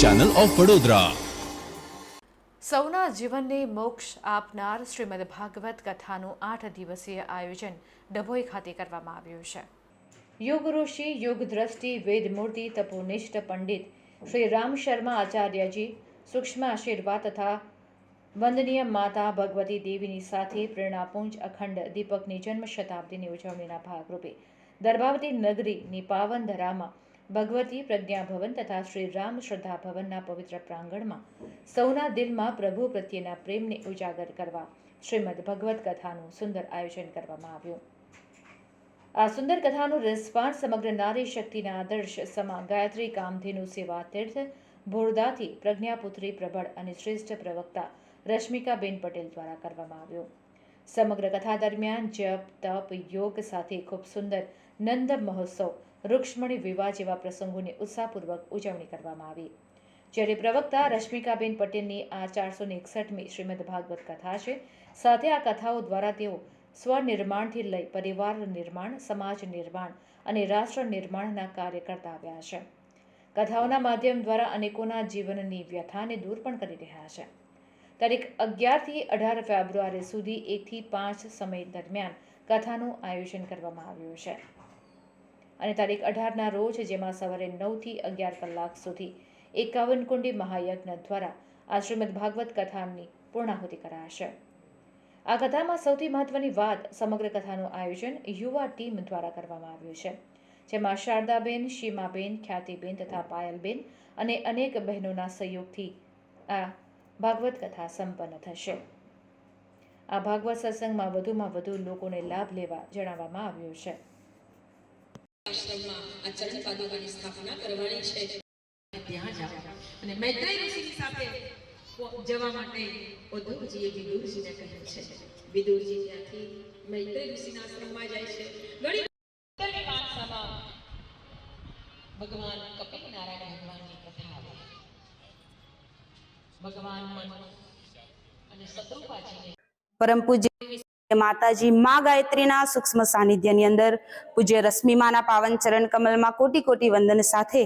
Channel of Vadodara સૌના જીવનને મોક્ષ આપનાર શ્રીમદ ભાગવત કથાનું આઠ દિવસીય આયોજન ડભોઈ ખાતે કરવામાં આવ્યું છે. યોગ ઋષિ, યોગ દ્રષ્ટિ વેદમૂર્તિ તપોનિષ્ઠ પંડિત શ્રી રામ શર્મા આચાર્યજી, સૂક્ષ્મ આશીર્વાદ તથા વંદનીય માતા ભગવતી દેવીની સાથે પ્રેરણાપુંજ અખંડ દીપકની જન્મ શતાબ્દીની ઉજવણીના ભાગરૂપે દર્ભાવતી નગરીની પાવન ધરામાં ભગવતી પ્રજ્ઞા ભવન તથા શ્રી રામ શ્રદ્ધા ભવનના પવિત્ર પ્રાંગણમાં સૌના દિલમાં પ્રભુ પ્રત્યેના પ્રેમને ઉજાગર કરવા શ્રીમદ ભગવત કથાનું સુંદર આયોજન કરવામાં આવ્યું. આ સુંદર કથાનું રિસ્વાન સમગ્ર નારી શક્તિના આદર્શ સમા ગાયત્રી કામધેનુ સેવા તીર્થ ભોરદાથી પ્રજ્ઞાપુત્રી પ્રબળ અને શ્રેષ્ઠ પ્રવક્તા રશ્મિકાબેન પટેલ દ્વારા કરવામાં આવ્યું. સમગ્ર કથા દરમિયાન જપ, તપ, યોગ સાથે ખૂબ સુંદર નંદ મહોત્સવ રૂક્ષ્મણી વિવાહ જેવા પ્રસંગોની ઉત્સાહપૂર્વક ઉજવણી કરવામાં આવી. જ્યારે પ્રવક્તા રશ્મિકાબેન પટેલની આ ચારસો ને એકસઠમી શ્રીમદ ભાગવત કથા છે, સાથે આ કથાઓ દ્વારા તેઓ સ્વનિર્માણથી લઈ પરિવાર નિર્માણ, સમાજ નિર્માણ અને રાષ્ટ્ર નિર્માણના કાર્ય કરતા આવ્યા છે. કથાઓના માધ્યમ દ્વારા અનેકોના જીવનની વ્યથાને દૂર પણ કરી રહ્યા છે. તારીખ અગિયારથી અઢાર ફેબ્રુઆરી સુધી એકથી પાંચ સમય દરમિયાન કથાનું આયોજન કરવામાં આવ્યું છે. અને તારીખ અઢારના રોજ, જેમાં સવારે નવથી અગિયાર કલાક સુધી એકાવન કુંડી મહાયજ્ઞ દ્વારા આ શ્રીમદ ભાગવત કથાની પૂર્ણાહુતિ કરાશે. આ કથામાં સૌથી મહત્વની વાત સમગ્ર કથાનું આયોજન યુવા ટીમ દ્વારા કરવામાં આવ્યું છે, જેમાં શારદાબેન, શીમાબેન, ખ્યાતિબેન તથા પાયલબેન અને અનેક બહેનોના સહયોગથી આ ભાગવત કથા સંપન્ન થશે. આ ભાગવત સત્સંગમાં વધુમાં વધુ લોકોને લાભ લેવા જણાવવામાં આવ્યું છે. આશ્રમમાં આ ચરણ પાદુકાની સ્થાપના કરવાની છે. ત્યાં જાઓ. અને મૈત્રેય ઋષિની સાથે જવા માટે ઉદ્ધવજીએ વિદુરજીને કહ્યું છે. વિદુરજી ત્યાંથી મૈત્રેય ઋષિના આશ્રમમાં જાય છે. ઘણી ઉત્તરની વાંસામાં ભગવાન કપિલ નારાયણ ભગવાનની કથા આવે. ભગવાન મન અને શત્રુપાજીને પરમ પૂજ્ય માતાજી મા ગાયત્રીના સૂક્ષ્મ સાનિધ્યની અંદર પૂજ્ય રશ્મિમાના પાવન ચરણ કમલમાં કોટી કોટી વંદન સાથે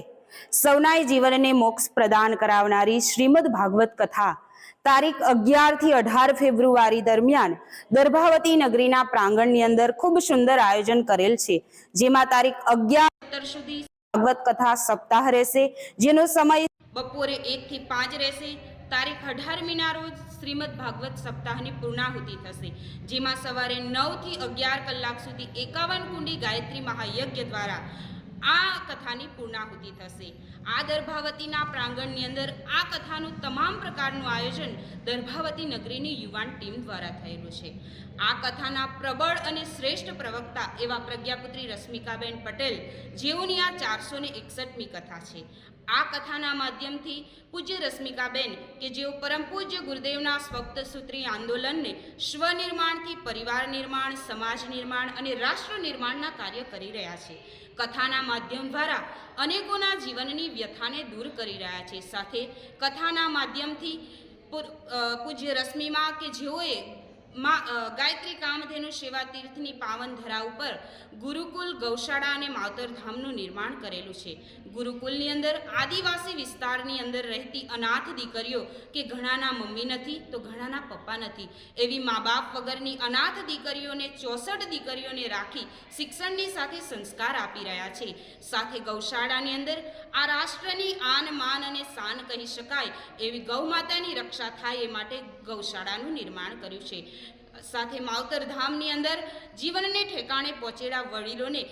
સૌનાય જીવનને મોક્ષ પ્રદાન કરાવનારી શ્રીમદ ભાગવત કથા તારીખ અગિયારથી અઢાર ફેબ્રુઆરી દરમિયાન દર્ભાવતી નગરીના પ્રાંગણની અંદર ખૂબ સુંદર આયોજન કરેલ છે. જેમાં તારીખ અગિયાર સુધી ભાગવત કથા સપ્તાહ રહેશે. જેનો સમય બપોરે એક થી પાંચ રહેશે. તારીખ અઢારમીના રોજ શ્રીમદ ભાગવત સપ્તાહની પૂર્ણાહુતિ થશે, જેમાં સવારે નવથી અગિયાર કલાક સુધી એકાવન કુંડી ગાયત્રી મહાયજ્ઞ દ્વારા આ કથાની પૂર્ણાહુતિ થશે. આ દર્ભાવતીના પ્રાંગણની અંદર આ કથાનું તમામ પ્રકારનું આયોજન દર્ભાવતી નગરીની યુવાન ટીમ દ્વારા થયેલું છે. આ કથાના પ્રબળ અને શ્રેષ્ઠ પ્રવક્તા એવા પ્રજ્ઞાપુત્રી રશ્મિકાબેન પટેલ, જેઓની આ ચારસો ને એકસઠમી કથા છે. આ કથાના માધ્યમથી પૂજ્ય રશ્મિકાબેન કે જેઓ પરમ પૂજ્ય ગુરુદેવના સ્વપ્ત સૂત્રી આંદોલનને સ્વનિર્માણથી પરિવાર નિર્માણ, સમાજ નિર્માણ અને રાષ્ટ્ર નિર્માણના કાર્ય કરી રહ્યા છે. કથાના માધ્યમ દ્વારા અનેકોના જીવનની વ્યથાને દૂર કરી રહ્યા છે. સાથે કથાના માધ્યમથી પૂજ્ય રશ્મિમાં કે જેઓએ માં ગાયત્રી કામધેનુ સેવા તીર્થની પાવન ધરા ઉપર ગુરુકુલ ગૌશાળા અને માવતરધામનું નિર્માણ કરેલું છે. ગુરુકુલની અંદર આદિવાસી વિસ્તારની અંદર રહેતી અનાથ દીકરીઓ કે ઘણાના મમ્મી નથી, તો ઘણાના પપ્પા નથી. એવી મા બાપ વગરની અનાથ દીકરીઓને ચોસઠ દીકરીઓને રાખી શિક્ષણની સાથે સંસ્કાર આપી રહ્યા છે. સાથે ગૌશાળાની અંદર આ રાષ્ટ્રની આન, માન અને શાન કહી શકાય એવી ગૌ માતાની રક્ષા થાય એ માટે ગૌશાળાનું નિર્માણ કર્યું છે. સાથે માવતર ધામની અંદર જીવનને ઠેકાણે પહોંચેલા વડીલોને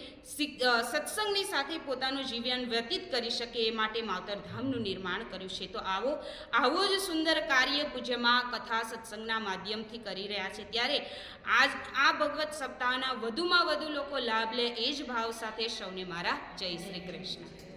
સત્સંગની સાથે પોતાનું જીવન વ્યતીત કરી શકે એ માટે માવતર ધામનું નિર્માણ કર્યું છે. તો આવો આવો જ સુંદર કાર્ય પૂજ્યમાં કથા સત્સંગના માધ્યમથી કરી રહ્યા છે. ત્યારે આજ, આ ભગવત સપ્તાહના વધુમાં વધુ લોકો લાભ લે એ જ ભાવ સાથે સૌને મારા જય શ્રી કૃષ્ણ.